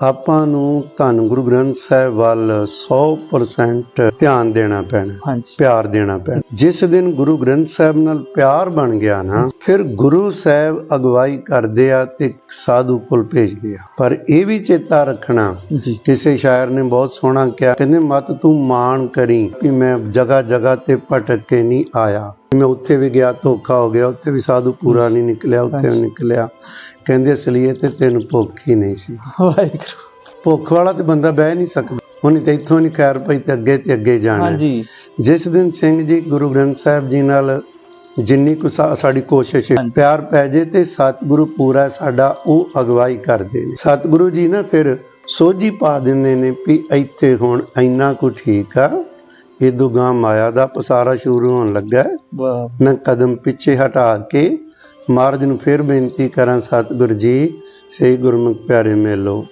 ਆਪਾਂ ਨੂੰ ਧੰਨ ਗੁਰੂ ਗ੍ਰੰਥ ਸਾਹਿਬ ਵੱਲ 100% ਧਿਆਨ ਦੇਣਾ ਪੈਣਾ ਪਿਆਰ ਦੇਣਾ ਪੈਣਾ। ਜਿਸ ਦਿਨ ਗੁਰੂ ਗ੍ਰੰਥ ਸਾਹਿਬ ਨਾਲ ਪਿਆਰ ਬਣ ਗਿਆ ਨਾ ਫਿਰ ਗੁਰੂ ਸਾਹਿਬ ਅਗਵਾਈ ਕਰਦੇ ਆ ਤੇ ਸਾਧੂ ਕੋਲ ਭੇਜਦੇ ਆ। ਪਰ ਇਹ ਵੀ ਚੇਤਾ ਰੱਖਣਾ ਕਿਸੇ ਸ਼ਾਇਰ ਨੇ ਬਹੁਤ ਸੋਹਣਾ ਕਿਹਾ ਕਹਿੰਦੇ ਮਤ ਤੂੰ ਮਾਣ ਕਰੀ ਕਿ ਮੈਂ ਜਗ੍ਹਾ ਜਗ੍ਹਾ ਤੇ ਭਟਕ ਕੇ ਨਹੀਂ ਆਇਆ। ਮੈਂ ਉੱਥੇ ਵੀ ਗਿਆ ਧੋਖਾ ਹੋ ਗਿਆ ਉੱਥੇ ਵੀ ਸਾਧੂ ਪੂਰਾ ਨਹੀਂ ਨਿਕਲਿਆ ਉੱਥੇ ਵੀ। ਨਿਕਲਿਆ। ਕਹਿੰਦੇ ਅਸਲੀਏ ਤੇ ਤੈਨੂੰ ਭੁੱਖ ਹੀ ਨਹੀਂ ਸੀ। ਵਾਹਿਗੁਰੂ। ਭੁੱਖ ਵਾਲਾ ਤੇ ਬੰਦਾ ਬਹਿ ਨਹੀਂ ਸਕਦਾ। ਉਹਨੇ ਤੇ ਇੱਥੋਂ ਨਹੀਂ ਖੈਰ ਪਈ ਤੇ ਅੱਗੇ ਤੇ ਅੱਗੇ ਜਾਣਾ। ਹਾਂਜੀ। ਜਿਸ ਦਿਨ ਸਿੰਘ ਜੀ ਗੁਰੂ ਗ੍ਰੰਥ ਸਾਹਿਬ ਜੀ ਨਾਲ ਜਿੰਨੀ ਕੁ ਸਾਡੀ ਕੋਸ਼ਿਸ਼ ਹੈ। ਪਿਆਰ ਪੈ ਜੇ ਤੇ ਸਤਿਗੁਰੂ ਪੂਰਾ ਸਾਡਾ ਉਹ ਅਗਵਾਈ ਕਰਦੇ ਨੇ। ਸਤਿਗੁਰੂ ਜੀ ਨਾ ਫਿਰ ਸੋਝੀ ਪਾ ਦਿੰਦੇ ਨੇ ਵੀ ਇੱਥੇ ਹੁਣ ਇੰਨਾ ਕੁ ਠੀਕ ਆ। ਇਹ ਦੁਗਾ ਮਾਇਆ ਦਾ ਪਸਾਰਾ ਸ਼ੁਰੂ ਹੋਣ ਲੱਗਾ। ਵਾਹ ਮੈਂ ਕਦਮ ਪਿੱਛੇ ਹਟਾ ਕੇ ਮਹਾਰਾਜ ਨੂੰ ਫਿਰ ਬੇਨਤੀ ਕਰਾਂ ਸਤਿਗੁਰੂ ਜੀ ਸਹੀ ਗੁਰਮੁਖ ਪਿਆਰੇ ਮੇਲੋ